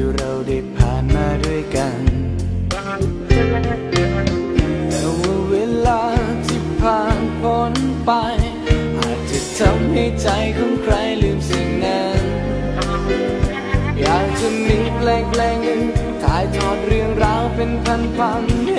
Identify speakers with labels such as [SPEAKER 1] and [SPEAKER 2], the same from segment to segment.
[SPEAKER 1] ที่เราได้ผ่านมาด้วยกัน แต่ว่าเวลาที่ผ่านพ้นไป อาจจะทำให้ใจของใครลืมสิ่งนั้น อยากจะมีแปลงๆหนึ่งถ่ายทอดเรื่องราวเป็น
[SPEAKER 2] พันๆ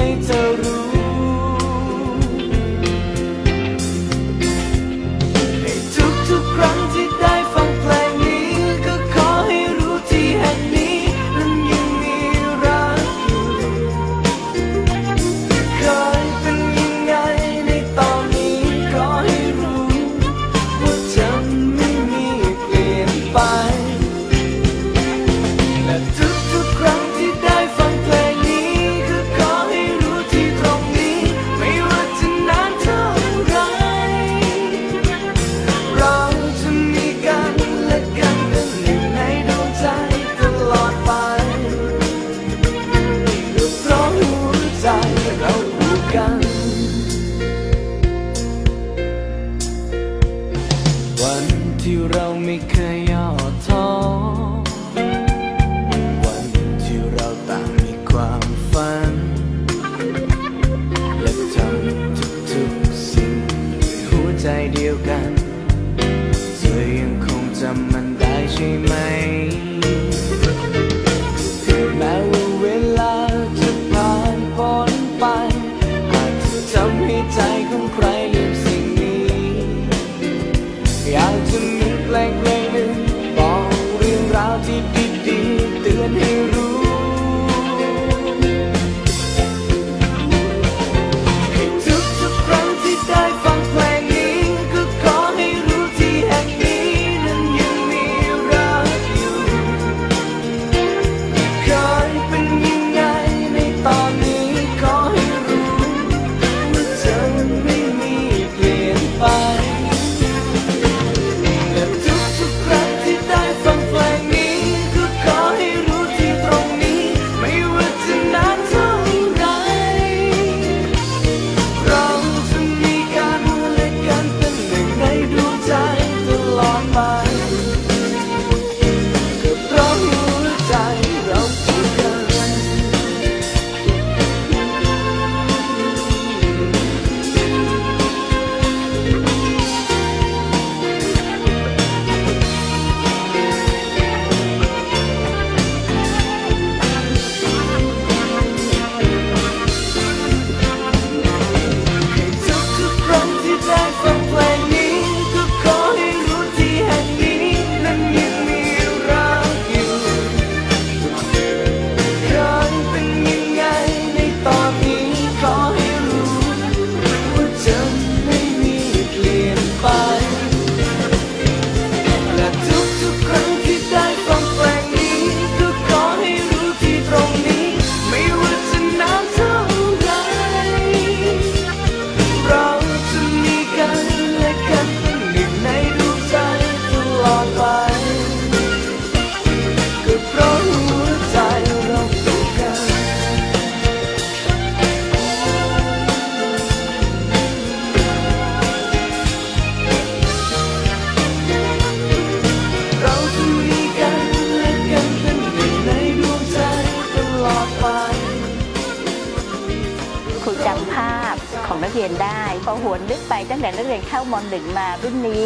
[SPEAKER 2] เข้ามหนึ่งมารุ่นนี้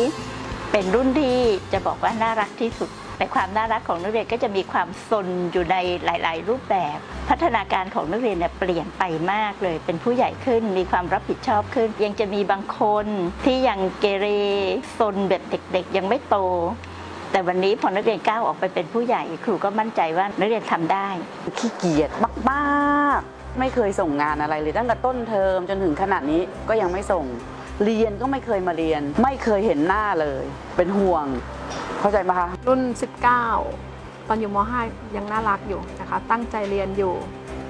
[SPEAKER 2] เป็นรุ่นที่จะบอกว่าน่ารักที่สุดในความน่ารักของนักเรียนก็จะมีความสนอยู่ในหลาย ๆ รูปแบบ พัฒนาการของนักเรียนเนี่ยเปลี่ยนไปมากเลย เป็นผู้ใหญ่ขึ้น มีความรับผิดชอบขึ้น ยังจะมีบางคนที่ยังเกเรสนแบบเด็ก ๆ ยังไม่โต แต่วันนี้พอนักเรียนก้าวออกไปเป็นผู้ใหญ่ ครูก็มั่นใจว่านักเรียนทำได้
[SPEAKER 3] ขี้เกียจมากๆไม่เคยส่งงานอะไรเลยตั้งแต่ต้นเทอมจนถึงขนาดนี้ก็ยังไม่ส่ง เรียนก็ไม่เคยมาเรียน ไม่เคยเห็นหน้าเลย เป็นห่วง เข้าใจไหมคะ
[SPEAKER 4] รุ่น 19 ตอนอยู่ม .5 ยังน่ารักอยู่นะคะ ตั้งใจเรียนอยู่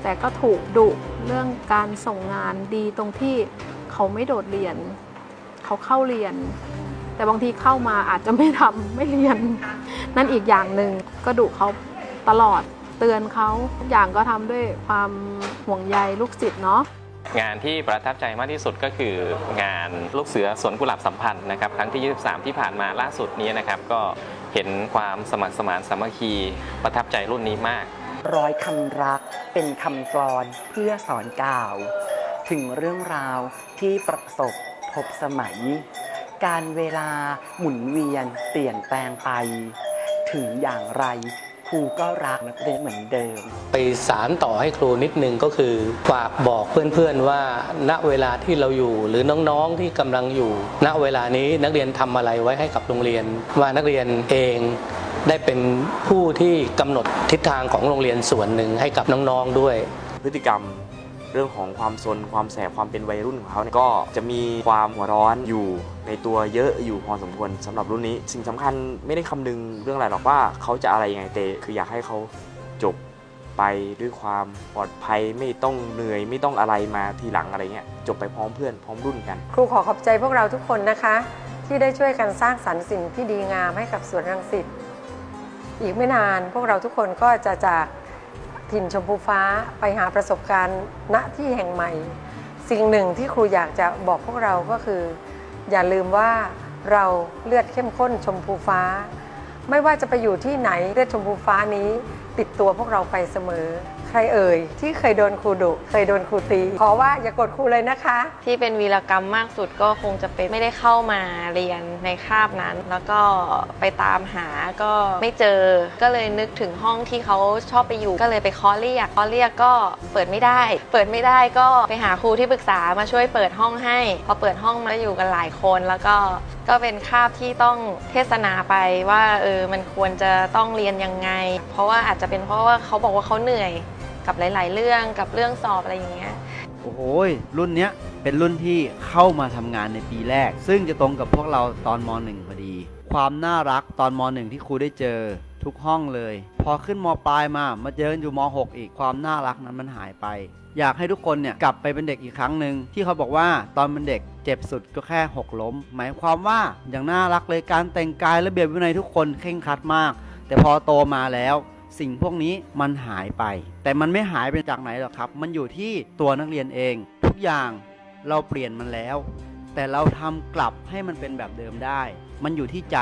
[SPEAKER 4] แต่ก็ถูกดุเรื่องการส่งงานดีตรงที่เขาไม่โดดเรียน เขาเข้าเรียน แต่บางทีเข้ามาอาจจะไม่ทำไม่เรียน นั่นอีกอย่างหนึ่งก็ดุเขาตลอดเตือนเขาทุกอย่างก็ทำด้วยความห่วงใยลูกศิษย์เนาะ
[SPEAKER 5] งานที่ประทับใจมากที่สุดก็คืองานลูกเสือสวนกุหลาบสัมพันธ์นะครับครั้งที่ 23 ที่ผ่านมาล่าสุดนี้นะครับ ก็เห็นความสมัครสมานสามัคคีประทับใจรุ่นนี้มาก
[SPEAKER 3] ร้อยคำรักเป็นคำกลอนเพื่อสอนกล่าว ถึงเรื่องราวที่ประสบพบสมัย การเวลาหมุนเวียนเปลี่ยนแปลงไป ถึงอย่างไร
[SPEAKER 6] ครูก็รักนักเรียนเหมือนเดิม
[SPEAKER 7] ไปสารต่อให้ครูนิดนึงก็คือฝากบอกเพื่อนๆว่า ณเวลาที่เราอยู่ หรือน้องๆที่กำลังอยู่ ณเวลานี้นักเรียนทำอะไรไว้ให้กับโรงเรียน ว่านักเรียนเองได้เป็นผู้ที่กำหนดทิศทางของโรงเรียนส่วนหนึ่งให้กับน้องๆด้วย
[SPEAKER 8] พฤติกรรม เรื่องของความซนความแสบความเป็นวัยรุ่นของเขาเนี่ยก็จะมีความหัวร้อนอยู่ในตัวเยอะอยู่พอสมควรสำหรับรุ่นนี้ สิ่งสำคัญไม่ได้คำนึงเรื่องอะไรหรอกว่าเขาจะอะไรยังไงแต่คืออยากให้เขาจบไปด้วยความปลอดภัยไม่ต้องเหนื่อยไม่ต้องอะไรมาทีหลังอะไรเงี้ยจบไปพร้อมเพื่อนพร้อมรุ่นกัน
[SPEAKER 9] ครูขอขอบใจพวกเราทุกคนนะคะ ที่ได้ช่วยกันสร้างสรรค์สิ่งที่ดีงามให้กับสวนรังสิตอีกไม่นานพวกเราทุกคนก็จะจาก ถิ่นชมพูฟ้าไปหาประสบการณ์ณที่แห่งใหม่ สิ่งหนึ่งที่ครูอยากจะบอกพวกเราก็คือ อย่าลืมว่าเราเลือดเข้มข้นชมพูฟ้า ไม่ว่าจะไปอยู่ที่ไหนเลือดชมพูฟ้านี้ ติดตัวพวกเราไปเสมอ ครเอ่ย ที่เคยโดนครูดุเคยโดนครูตี ขอว่าอย่ากดครูเลยนะคะ
[SPEAKER 10] ที่เป็นวีรกรรมมากสุดก็คงจะเป็นไม่ได้เข้ามาเรียนในคาบนั้น แล้วก็ไปตามหาก็ไม่เจอ ก็เลยนึกถึงห้องที่เขาชอบไปอยู่ ก็เลยไปเคอเรียกเคอเรียกก็เปิดไม่ได้ เปิดไม่ได้ก็ไปหาครูที่ปรึกษามาช่วยเปิดห้องให้ พอเปิดห้องมาอยู่กันหลายคนแล้วก็ก็เป็นคาบที่ต้องเทศนาไปว่าเออมันควรจะต้องเรียนยังไง เพราะว่าอาจจะเป็นเพราะว่าเขาบอกว่าเขาเหนื่อย กับหลาย ๆ เรื่องกับเรื่องสอบอะไรอย่างเงี้ย
[SPEAKER 11] โอ้โหยรุ่นเนี้ยเป็นรุ่นที่เข้ามาทำงานในปีแรก ซึ่งจะตรงกับพวกเราตอนม .1 พอดี ความน่ารักตอนม .1 ที่ครูได้เจอทุกห้องเลย พอขึ้นมปลายมามาเจอกันอยู่ม .6 อีกความน่ารักนั้นมันหายไป อยากให้ทุกคนเนี่ยกลับไปเป็นเด็กอีกครั้งหนึ่งที่เขาบอกว่าตอนเป็นเด็กเจ็บสุดก็แค่หกล้ม หมายความว่าอย่างน่ารักเลยการแต่งกายระเบียบวินัยทุกคนเคร่งครัดมาก แต่พอโตมาแล้ว สิ่งพวกนี้มันหายไป แต่มันไม่หายไปจากไหนหรอกครับ มันอยู่ที่ตัวนักเรียนเอง ทุกอย่างเราเปลี่ยนมันแล้ว แต่เราทำกลับให้มันเป็นแบบเดิมได้ มันอยู่ที่ใจ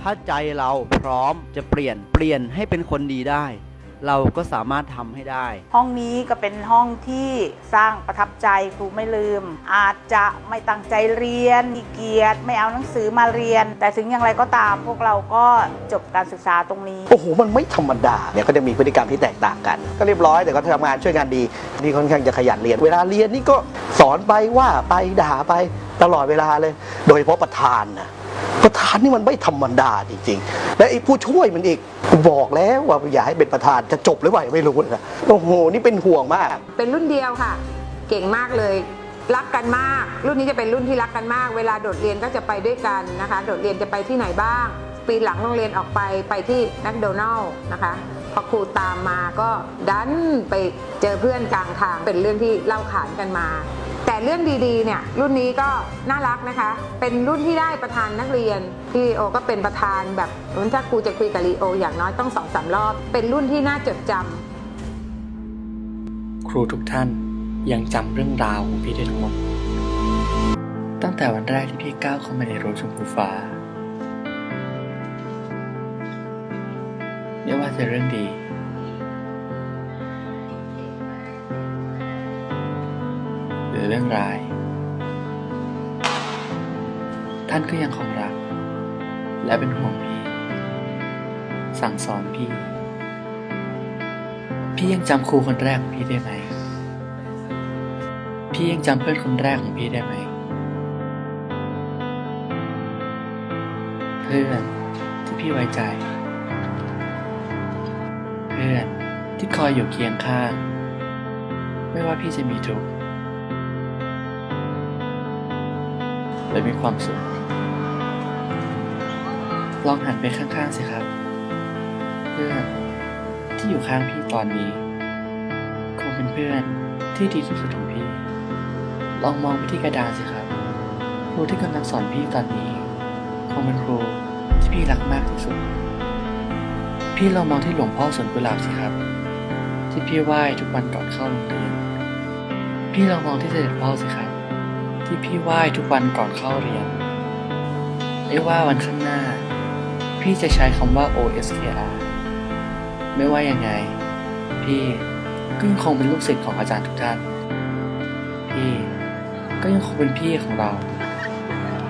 [SPEAKER 11] ถ้าใจเราพร้อมจะเปลี่ยนเปลี่ยนให้เป็นคนดีได้ เราก็สามารถทำให้ได้
[SPEAKER 12] ห้องนี้ก็เป็นห้องที่สร้างประทับใจครูไม่ลืม อาจจะไม่ตั้งใจเรียนขี้เกียจไม่เอาหนังสือมาเรียน แต่ถึงอย่างไรก็ตามพวกเราก็จบการศึกษาตรงนี้
[SPEAKER 6] โอ้โห มันไม่ธรรมดาเนี่ยก็จะมีพฤติกรรมที่แตกต่างกัน ก็เรียบร้อยแต่ก็ทำงานช่วยงานดีนี่ค่อนข้างจะขยันเรียน เวลาเรียนนี่ก็สอนไปว่าไปด่าไปตลอดเวลาเลย โดยเฉพาะประธานนะ ประธานนี่มันไม่ธรรมดาจริงๆ และไอ้ผู้ช่วยมันอีกบอกแล้วว่าอย่าให้เป็นประธานจะจบหรือเปล่าไม่รู้นะโอ้โหนี่เป็นห่วงมาก
[SPEAKER 9] เป็นรุ่นเดียวค่ะ เก่งมากเลยรักกันมาก รุ่นนี้จะเป็นรุ่นที่รักกันมาก เวลาโดดเรียนก็จะไปด้วยกันนะคะ โดดเรียนจะไปที่ไหนบ้าง ปีหลังโรงเรียนออกไปไปที่แมคโดนัลล์นะคะพอครูตามมาก็ดันไปเจอเพื่อนกลางทางเป็นเรื่องที่เล่าขานกันมา แต่เรื่องดีๆเนี่ยรุ่นนี้ก็น่ารักนะคะ เป็นรุ่นที่ได้ประธานนักเรียนพี่ลีโอก็เป็นประธานแบบถ้าครูจะคุยกับลีโอ อย่างน้อยต้องสองสามรอบ เป็นรุ่นที่น่าจดจำ
[SPEAKER 13] ครูทุกท่านยังจำเรื่องราวของพี่ได้ทั้งหมดตั้งแต่วันแรกที่พี่ก้าวเข้ามาในรั้วชมพูฟ้า ไม่ว่าจะเรื่องดี รือเรื่องร้าย ท่านก็ยังคงรัก และเป็นห่วงพี่ สั่งสอนพี่ พี่ยังจำครูคนแรกของพี่ได้ไหม พี่ยังจำเพื่อนคนแรกของพี่ได้ไหม เพื่อนที่พี่ไว้ใจ เพื่อนที่คอยอยู่เคียงข้าง ไม่ว่าพี่จะมีทุกข์ หรือมีความสุข ลองหันไปข้างๆสิครับ เพื่อนที่อยู่ข้างพี่ตอนนี้ คงเป็นเพื่อนที่ดีที่สุดของพี่ ลองมองไปที่กระดานสิครับ ครูที่กำลังสอนพี่ตอนนี้ คงเป็นครูที่พี่รักมากที่สุด พี่ลองมองที่หลวงพ่อสวนกุหลาบสิครับ ที่พี่ไหว้ทุกวันก่อนเข้าโรงเรียน พี่ลองมองที่เสด็จพ่อสิครับ ที่พี่ไหว้ทุกวันก่อนเข้าเรียนไม่ว่าวันข้างหน้า พี่จะใช้คำว่า OSKR ไม่ว่ายังไง พี่ก็ยังคงเป็นลูกศิษย์ของอาจารย์ทุกท่าน พี่ก็ยังคงเป็นพี่ของเรา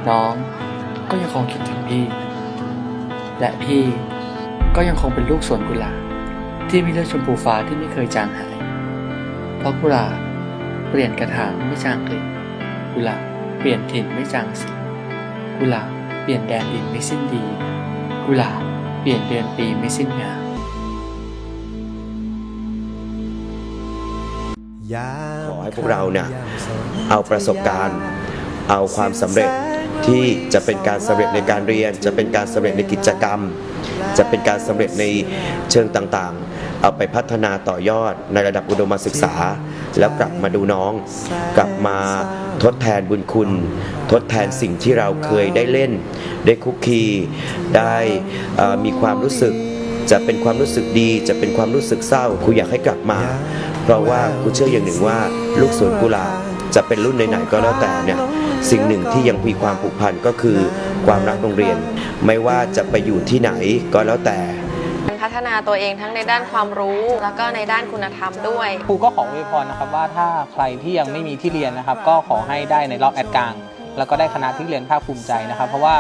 [SPEAKER 13] น้องก็ยังคงคิดถึงพี่ และพี่ก็ยังคงเป็นลูกสวนกุหลาบที่มีเลือดชมพูฟ้าที่ไม่เคยจางหาย เพราะกุหลาบเปลี่ยนกระถางไม่จางกลิ่น กุหลาบเปลี่ยนถิ่นไม่จางสีกุหลาบเปลี่ยนแดนดินไม่สิ้นดี กุหลาบเปลี่ยนเดือนปีไม่สิ้นงาม
[SPEAKER 14] ขอให้พวกเราเนี่ยเอาประสบการณ์ เอาความสำเร็จที่จะเป็นการสำเร็จในการเรียน จะเป็นการสำเร็จในกิจกรรม จะเป็นการสำเร็จในเชิงต่างๆ เอาไปพัฒนาต่อยอดในระดับอุดมศึกษา แล้วกลับมาดูน้อง กลับมาทดแทนบุญคุณ ทดแทนสิ่งที่เราเคยได้เล่น ได้คุกคีได้มีความรู้สึกจะเป็นความรู้สึกดีจะเป็นความรู้สึกเศร้าครูอยากให้กลับมา เพราะว่าครูเชื่ออย่างหนึ่งว่าลูกสวนกุหลาบจะเป็นรุ่นไหนๆก็แล้วแต่เนี่ยสิ่งหนึ่งที่ยังมีความผูกพันก็คือความรักโรงเรียน ไม่ว่าจะไปอยู่ที่ไหนก็แล้วแต่
[SPEAKER 10] พัฒนาตัวเองทั้งในด้านความรู้ แล้วก็ในด้านคุณธรรมด้วย
[SPEAKER 15] ครูก็ขออวยพรนะครับว่าถ้าใครที่ยังไม่มีที่เรียนนะครับ ก็ขอให้ได้ในรอบแอดกลาง แล้วก็ได้คณะที่เรียนภาคภูมิใจนะครับ เพราะว่า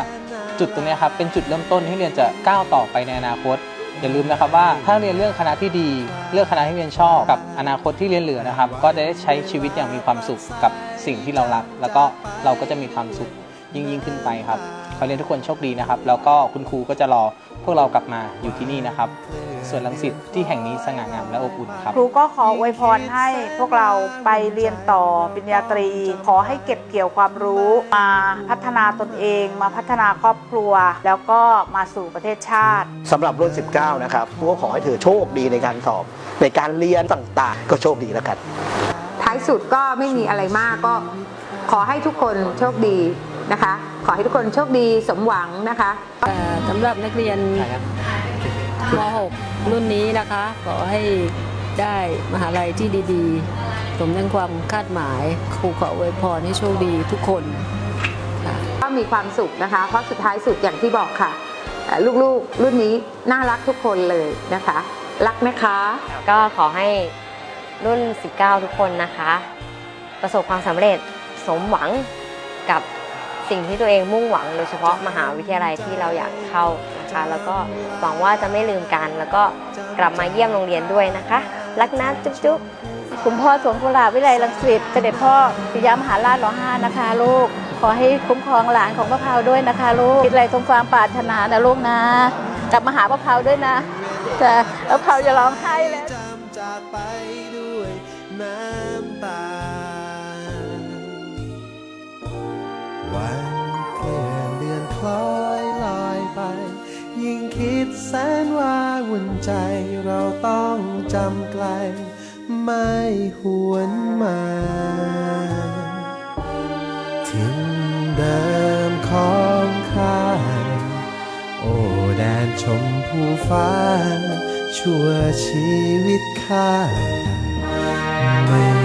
[SPEAKER 15] จุดตรงนี้ครับเป็นจุดเริ่มต้นที่เรียนจะก้าวต่อไปในอนาคต อย่าลืมนะครับว่าถ้าเรียนเรื่องคณะที่ดี เลือกคณะที่เรียนชอบกับอนาคตที่เรียนเหลือนะครับ ก็จะได้ใช้ชีวิตอย่างมีความสุขกับสิ่งที่เรารัก แล้วก็เราก็จะมีความสุข ยิ่งยิ่งขึ้นไปครับขอเรียนทุกคนโชคดีนะครับ แล้วก็คุณครูก็จะรอพวกเรากลับมาอยู่ที่นี่นะครับ ส่วนลังสิตที่แห่งนี้สง่างามและอบอุ่นครับ
[SPEAKER 12] ครูก็ขออวยพรให้พวกเราไปเรียนต่อปริญญาตรี ขอให้เก็บเกี่ยวความรู้มาพัฒนาตนเอง มาพัฒนาครอบครัว แล้วก็มาสู่ประเทศชาติ
[SPEAKER 6] สำหรับรุ่น 19 นะครับพวกขอให้เธอโชคดีในการสอบ ในการเรียนต่างๆ ก็โชคดีแล้วกัน
[SPEAKER 9] ท้ายสุดก็ไม่มีอะไรมากก็ขอให้ทุกคนโชคดี นะคะ ขอให้ทุกคนโชคดีสมหวังนะคะ
[SPEAKER 16] สำหรับนักเรียนม .6 รุ่นนี้นะคะ ขอให้ได้มหาลัยที่ดีๆ สมดังความคาดหมายครูขออวยพรให้โชคดีทุกคน
[SPEAKER 9] ก็มีความสุขนะคะ เพราะสุดท้ายสุดอย่างที่บอกค่ะเอ่อลูกๆรุ่นนี้น่ารักทุกคนเลยนะคะ รักนะคะ
[SPEAKER 10] ก็ขอให้รุ่น 19 ทุกคนนะคะ ประสบความสำเร็จสมหวังกับ สิ่งที่ตัวเองมุ่งหวัง โดยเฉพาะมหาวิทยาลัยที่เราอยากเข้านะคะ แล้วก็หวังว่าจะไม่ลืมกัน แล้วก็กลับมาเยี่ยมโรงเรียนด้วยนะคะ รักนะจุ๊บจุ๊บ
[SPEAKER 2] คุณพ่อสวนกุหลาบวิไลรังสิตเสด็จพ่อปิยมหาราชรอห้านะคะลูก ขอให้คุ้มครองหลานของพระพราวด้วยนะคะลูกคิดอะไรสมความปรารถนานะลูกนะกลับมาหาพระพราวด้วยนะจะพระพราวจะร้องไห้แล้ว
[SPEAKER 1] จากไปด้วยน้ำตา วันเคลื่อนเดือนคล้อยลอยไป ยิ่งคิดแสนว่าวุ่นใจเราต้องจำไกล ไม่หวนมา ถึงเดิมของข้าโอ้แดนชมพูฟ้าชั่วชีวิตข้าไม่